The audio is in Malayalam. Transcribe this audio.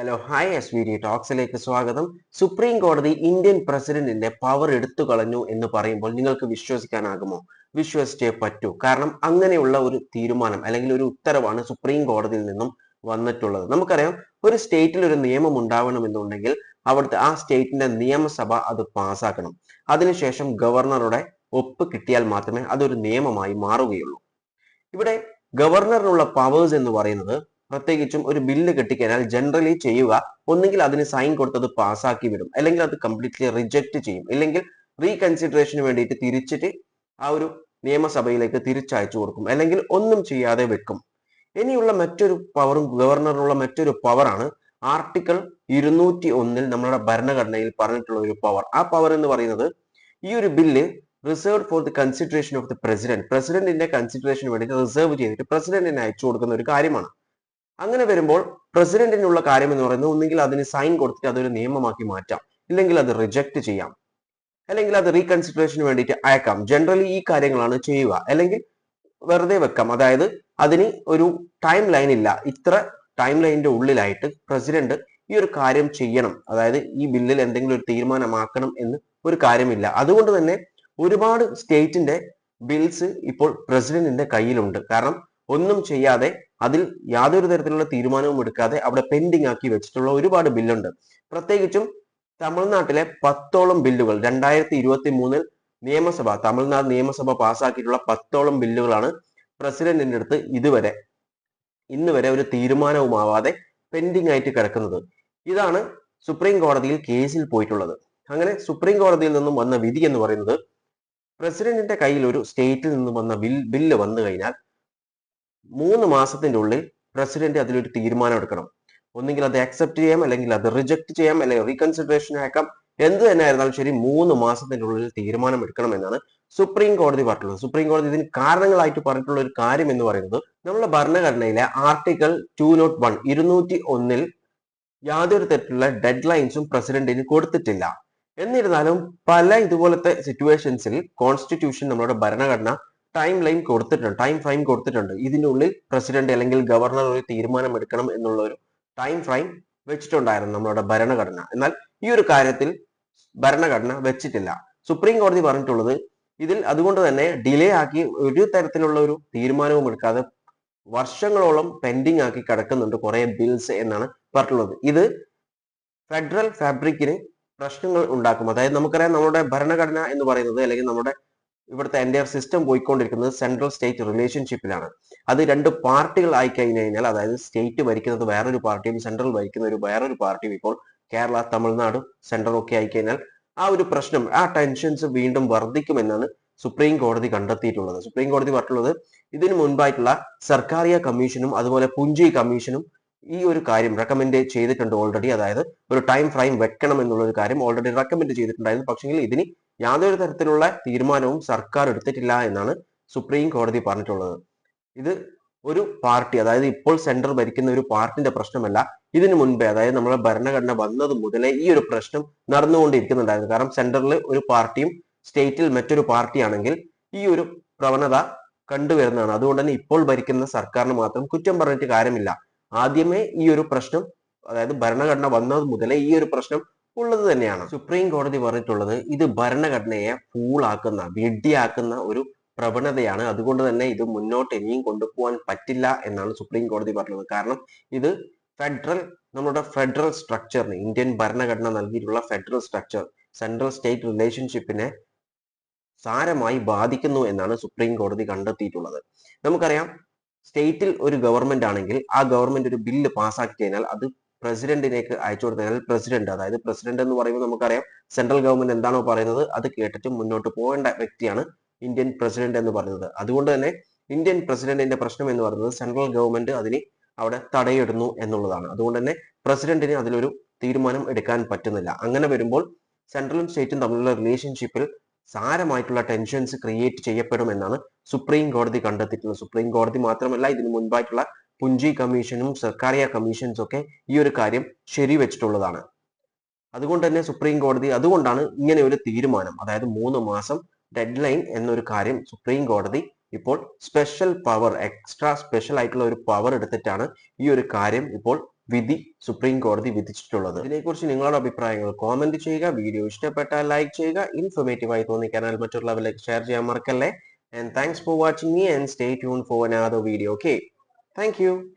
Hello hi S V D ടോക്സിലേക്ക് സ്വാഗതം. സുപ്രീം കോടതി ഇന്ത്യൻ പ്രസിഡന്റിന്റെ പവർ എടുത്തു കളഞ്ഞു എന്ന് പറയുമ്പോൾ നിങ്ങൾക്ക് വിശ്വസിക്കാനാകുമോ? വിശ്വസിച്ചേ പറ്റൂ. കാരണം അങ്ങനെയുള്ള ഒരു തീരുമാനം അല്ലെങ്കിൽ ഒരു ഉത്തരവാണ് സുപ്രീം കോടതിയിൽ നിന്നും വന്നിട്ടുള്ളത്. നമുക്കറിയാം ഒരു സ്റ്റേറ്റിൽ ഒരു നിയമം ഉണ്ടാവണമെന്നുണ്ടെങ്കിൽ അവിടുത്തെ ആ സ്റ്റേറ്റിന്റെ നിയമസഭ അത് പാസ്സാക്കണം അതിനുശേഷം ഗവർണറുടെ ഒപ്പ് കിട്ടിയാൽ മാത്രമേ അതൊരു നിയമമായി മാറുകയുള്ളൂ. ഇവിടെ ഗവർണറിനുള്ള പവേഴ്സ് എന്ന് പറയുന്നത് പ്രത്യേകിച്ചും ഒരു ബില്ല് കിട്ടിക്കഴിഞ്ഞാൽ ജനറലി ചെയ്യുക. ഒന്നുകിൽ അതിന് സൈൻ കൊടുത്തത് പാസ്സാക്കി വിടും. അല്ലെങ്കിൽ അത് കംപ്ലീറ്റ്ലി റിജക്റ്റ് ചെയ്യും. ഇല്ലെങ്കിൽ റീകൺസിഡറേഷന് വേണ്ടിയിട്ട് തിരിച്ചിട്ട് ആ ഒരു നിയമസഭയിലേക്ക് തിരിച്ചയച്ചു കൊടുക്കും. അല്ലെങ്കിൽ ഒന്നും ചെയ്യാതെ വെക്കും. ഇനിയുള്ള മറ്റൊരു പവറും ഗവർണറിനുള്ള മറ്റൊരു പവറാണ് ആർട്ടിക്കിൾ ഇരുന്നൂറ്റി ഒന്നിൽ നമ്മളുടെ ഭരണഘടനയിൽ പറഞ്ഞിട്ടുള്ള ഒരു പവർ ആ പവർ എന്ന് പറയുന്നത് ഈ ഒരു bill reserve for the consideration of the president പ്രസിഡന്റിന്റെ കൺസിഡറേഷന് വേണ്ടി റിസർവ് ചെയ്തിട്ട് പ്രസിഡന്റിനെ അയച്ചു കൊടുക്കുന്ന ഒരു കാര്യമാണ്. അങ്ങനെ വരുമ്പോൾ പ്രസിഡന്റിനുള്ള കാര്യം എന്ന് പറയുന്നത് ഒന്നുകിൽ അതിന് സൈൻ കൊടുത്തിട്ട് അതൊരു നിയമമാക്കി മാറ്റാം. ഇല്ലെങ്കിൽ അത് റിജക്ട് ചെയ്യാം. അല്ലെങ്കിൽ അത് റീകൺസിഡറേഷന് വേണ്ടിയിട്ട് അയക്കാം. ജനറലി ഈ കാര്യങ്ങളാണ് ചെയ്യുക. അല്ലെങ്കിൽ വെറുതെ വെക്കാം. അതായത് അതിന് ഒരു ടൈം ലൈൻ ഇല്ല. ഇത്ര ടൈം ലൈനിന്റെ ഉള്ളിലായിട്ട് പ്രസിഡന്റ് ഈ ഒരു കാര്യം ചെയ്യണം. അതായത് ഈ ബില്ലിൽ എന്തെങ്കിലും ഒരു തീരുമാനമാക്കണം എന്ന് ഒരു കാര്യമില്ല. അതുകൊണ്ട് തന്നെ ഒരുപാട് സ്റ്റേറ്റിന്റെ ബിൽസ് ഇപ്പോൾ പ്രസിഡന്റിന്റെ കയ്യിലുണ്ട്. കാരണം ഒന്നും ചെയ്യാതെ അതിൽ യാതൊരു തരത്തിലുള്ള തീരുമാനവും എടുക്കാതെ അവിടെ പെൻഡിങ് ആക്കി വെച്ചിട്ടുള്ള ഒരുപാട് ബില്ലുണ്ട് പ്രത്യേകിച്ചും തമിഴ്നാട്ടിലെ പത്തോളം ബില്ലുകൾ രണ്ടായിരത്തി ഇരുപത്തി മൂന്നിൽ നിയമസഭ തമിഴ്നാട് നിയമസഭ പാസ്സാക്കിയിട്ടുള്ള പത്തോളം ബില്ലുകളാണ് പ്രസിഡന്റിന്റെ അടുത്ത് ഇതുവരെ ഇന്ന് വരെ ഒരു തീരുമാനവുമാവാതെ പെൻഡിങ് ആയിട്ട് കിടക്കുന്നത്. ഇതാണ് സുപ്രീം കോടതിയിൽ കേസിൽ പോയിട്ടുള്ളത്. അങ്ങനെ സുപ്രീം കോടതിയിൽ നിന്നും വന്ന വിധി എന്ന് പറയുന്നത് പ്രസിഡന്റിന്റെ കയ്യിൽ ഒരു സ്റ്റേറ്റിൽ നിന്നും വന്ന ബിൽ ബില്ല് വന്നു കഴിഞ്ഞാൽ മൂന്ന് മാസത്തിന്റെ ഉള്ളിൽ പ്രസിഡന്റ് അതിലൊരു തീരുമാനം എടുക്കണം. ഒന്നുകിൽ അത് അക്സെപ്റ്റ് ചെയ്യാം അല്ലെങ്കിൽ അത് റിജക്ട് ചെയ്യാം അല്ലെങ്കിൽ റീകൺസിഡറേഷൻ ആക്കാം. എന്ത് തന്നെ ആയിരുന്നാലും ശരി മൂന്ന് മാസത്തിന്റെ ഉള്ളിൽ തീരുമാനം എടുക്കണം എന്നാണ് സുപ്രീം കോടതി പറഞ്ഞിട്ടുള്ളത്. സുപ്രീം കോടതി ഇതിന് കാരണങ്ങളായിട്ട് പറഞ്ഞിട്ടുള്ള ഒരു കാര്യം എന്ന് പറയുന്നത് നമ്മുടെ ഭരണഘടനയിലെ ആർട്ടിക്കിൾ ടു നോട്ട് വൺ ഇരുന്നൂറ്റി ഒന്നിൽ യാതൊരു തരത്തിലുള്ള ഡെഡ് ലൈൻസും പ്രസിഡന്റിന് കൊടുത്തിട്ടില്ല. എന്നിരുന്നാലും പല ഇതുപോലത്തെ സിറ്റുവേഷൻസിൽ കോൺസ്റ്റിറ്റ്യൂഷൻ നമ്മുടെ ഭരണഘടന ടൈം ലൈൻ കൊടുത്തിട്ടുണ്ട് ടൈം ഫ്രെയിം കൊടുത്തിട്ടുണ്ട് ഇതിനുള്ളിൽ പ്രസിഡന്റ് അല്ലെങ്കിൽ ഗവർണർ ഒരു തീരുമാനം എടുക്കണം എന്നുള്ള ഒരു ടൈം ഫ്രെയിം വെച്ചിട്ടുണ്ടായിരുന്നു നമ്മുടെ ഭരണഘടന. എന്നാൽ ഈ ഒരു കാര്യത്തിൽ ഭരണഘടന വെച്ചിട്ടില്ല. സുപ്രീം കോടതി പറഞ്ഞിട്ടുള്ളത് ഇതിൽ അതുകൊണ്ട് തന്നെ ഡിലേ ആക്കി ഒരു തരത്തിലുള്ള ഒരു തീരുമാനവും എടുക്കാതെ വർഷങ്ങളോളം പെൻഡിങ് ആക്കി കിടക്കുന്നുണ്ട് കുറെ ബിൽസ് എന്നാണ് പറഞ്ഞിട്ടുള്ളത്. ഇത് ഫെഡറൽ ഫാബ്രിക്കിന് പ്രശ്നങ്ങൾ ഉണ്ടാക്കും. അതായത് നമുക്കറിയാം നമ്മുടെ ഭരണഘടന എന്ന് പറയുന്നത് അല്ലെങ്കിൽ നമ്മുടെ ഇവിടുത്തെ എന്റെ സിസ്റ്റം പോയിക്കൊണ്ടിരിക്കുന്നത് സെൻട്രൽ സ്റ്റേറ്റ് റിലേഷൻഷിപ്പിലാണ് അത് രണ്ട് പാർട്ടികൾ ആയി കഴിഞ്ഞു കഴിഞ്ഞാൽ അതായത് സ്റ്റേറ്റ് ഭരിക്കുന്നത് വേറൊരു പാർട്ടിയും സെൻട്രൽ ഭരിക്കുന്ന ഒരു വേറൊരു പാർട്ടിയും ഇപ്പോൾ കേരള തമിഴ്നാട് സെൻട്രൽ ഒക്കെ ആയി കഴിഞ്ഞാൽ ആ ഒരു പ്രശ്നം ആ ടെൻഷൻസ് വീണ്ടും വർദ്ധിക്കുമെന്നാണ് സുപ്രീം കോടതി കണ്ടെത്തിയിട്ടുള്ളത്. സുപ്രീം കോടതി പറഞ്ഞിട്ടുള്ളത് ഇതിനു മുൻപായിട്ടുള്ള സർക്കാരിയ കമ്മീഷനും അതുപോലെ പുഞ്ചി കമ്മീഷനും ഈ ഒരു കാര്യം റെക്കമെൻഡ് ചെയ്തിട്ടുണ്ട് ഓൾറെഡി അതായത് ഒരു ടൈം ഫ്രെയിം വെക്കണം എന്നുള്ള ഒരു കാര്യം ഓൾറെഡി റെക്കമെൻഡ് ചെയ്തിട്ടുണ്ടായിരുന്നു. പക്ഷെങ്കിൽ ഇതിന് യാതൊരു തരത്തിലുള്ള തീരുമാനവും സർക്കാർ എടുത്തിട്ടില്ല എന്നാണ് സുപ്രീം കോടതി പറഞ്ഞിട്ടുള്ളത്. ഇത് ഒരു പാർട്ടി അതായത് ഇപ്പോൾ സെൻട്രൽ ഭരിക്കുന്ന ഒരു പാർട്ടിന്റെ പ്രശ്നമല്ല. ഇതിനു മുൻപേ അതായത് നമ്മുടെ ഭരണഘടന വന്നത് മുതലേ ഈ ഒരു പ്രശ്നം നടന്നുകൊണ്ടിരിക്കുന്നുണ്ടായിരുന്നു. കാരണം സെൻട്രലിൽ ഒരു പാർട്ടിയും സ്റ്റേറ്റിൽ മറ്റൊരു പാർട്ടിയാണെങ്കിൽ ഈ ഒരു പ്രവണത കണ്ടുവരുന്നതാണ്. അതുകൊണ്ട് തന്നെ ഇപ്പോൾ ഭരിക്കുന്ന സർക്കാരിന് മാത്രം കുറ്റം പറഞ്ഞിട്ട് കാര്യമില്ല. ആദ്യമേ ഈ ഒരു പ്രശ്നം അതായത് ഭരണഘടന വന്നത് മുതലേ ഈ ഒരു പ്രശ്നം ഉള്ളത് തന്നെയാണ്. സുപ്രീം കോടതി പറഞ്ഞിട്ടുള്ളത് ഇത് ഭരണഘടനയെ ഫൂളാക്കുന്ന വെടിയാക്കുന്ന ഒരു പ്രവണതയാണ്. അതുകൊണ്ട് തന്നെ ഇത് മുന്നോട്ട് ഇനിയും കൊണ്ടുപോകാൻ പറ്റില്ല എന്നാണ് സുപ്രീം കോടതി പറഞ്ഞത്. കാരണം ഇത് ഫെഡറൽ നമ്മുടെ ഫെഡറൽ സ്ട്രക്ചറിന് ഇന്ത്യൻ ഭരണഘടന നൽകിയിട്ടുള്ള ഫെഡറൽ സ്ട്രക്ചർ സെൻട്രൽ സ്റ്റേറ്റ് റിലേഷൻഷിപ്പിനെ സാരമായി ബാധിക്കുന്നു എന്നാണ് സുപ്രീം കോടതി കണ്ടെത്തിയിട്ടുള്ളത്. നമുക്കറിയാം സ്റ്റേറ്റിൽ ഒരു ഗവൺമെന്റ് ആണെങ്കിൽ ആ ഗവൺമെന്റ് ഒരു ബില്ല് പാസ്സാക്കി കഴിഞ്ഞാൽ അത് പ്രസിഡന്റിലേക്ക് അയച്ചു കൊടുത്തു കഴിഞ്ഞാൽ പ്രസിഡന്റ് അതായത് പ്രസിഡന്റ് എന്ന് പറയുമ്പോൾ നമുക്കറിയാം സെൻട്രൽ ഗവൺമെന്റ് എന്താണോ പറയുന്നത് അത് കേട്ടിട്ട് മുന്നോട്ട് പോകേണ്ട വ്യക്തിയാണ് ഇന്ത്യൻ പ്രസിഡന്റ് എന്ന് പറയുന്നത്. അതുകൊണ്ട് തന്നെ ഇന്ത്യൻ പ്രസിഡന്റിന്റെ പ്രശ്നം എന്ന് പറയുന്നത് സെൻട്രൽ ഗവൺമെന്റ് അതിന് അവിടെ തടയിടുന്നു എന്നുള്ളതാണ്. അതുകൊണ്ട് തന്നെ പ്രസിഡന്റിന് അതിലൊരു തീരുമാനം എടുക്കാൻ പറ്റുന്നില്ല. അങ്ങനെ വരുമ്പോൾ സെൻട്രലും സ്റ്റേറ്റും തമ്മിലുള്ള റിലേഷൻഷിപ്പിൽ സാരമായിട്ടുള്ള ടെൻഷൻസ് ക്രിയേറ്റ് ചെയ്യപ്പെടും എന്നാണ് സുപ്രീം കോടതി കണ്ടെത്തിയിട്ടുള്ളത്. സുപ്രീം കോടതി മാത്രമല്ല ഇതിനു മുൻപായിട്ടുള്ള പുഞ്ചി കമ്മീഷനും സർക്കാരിയ കമ്മീഷൻസ് ഒക്കെ ഈ ഒരു കാര്യം ശരിവെച്ചിട്ടുള്ളതാണ്. അതുകൊണ്ട് തന്നെ സുപ്രീം കോടതി അതുകൊണ്ടാണ് ഇങ്ങനെ ഒരു തീരുമാനം അതായത് മൂന്ന് മാസം ഡെഡ് ലൈൻ എന്നൊരു കാര്യം സുപ്രീം കോടതി ഇപ്പോൾ സ്പെഷ്യൽ പവർ എക്സ്ട്രാ സ്പെഷ്യൽ ആയിട്ടുള്ള ഒരു പവർ എടുത്തിട്ടാണ് ഈ ഒരു കാര്യം ഇപ്പോൾ വിധി സുപ്രീം കോടതി വിധിച്ചിട്ടുള്ളത്. ഇതിനെക്കുറിച്ച് നിങ്ങളുടെ അഭിപ്രായങ്ങൾ കോമന്റ് ചെയ്യുക വീഡിയോ ഇഷ്ടപ്പെട്ടാൽ ലൈക്ക് ചെയ്യുക ഇൻഫോർമേറ്റീവായി ആയി തോന്നിക്കാനാൽ മറ്റുള്ളവരിലേക്ക് ഷെയർ ചെയ്യാൻ മറക്കല്ലേ? And thanks for watching me and stay tune for another video okay Thank you.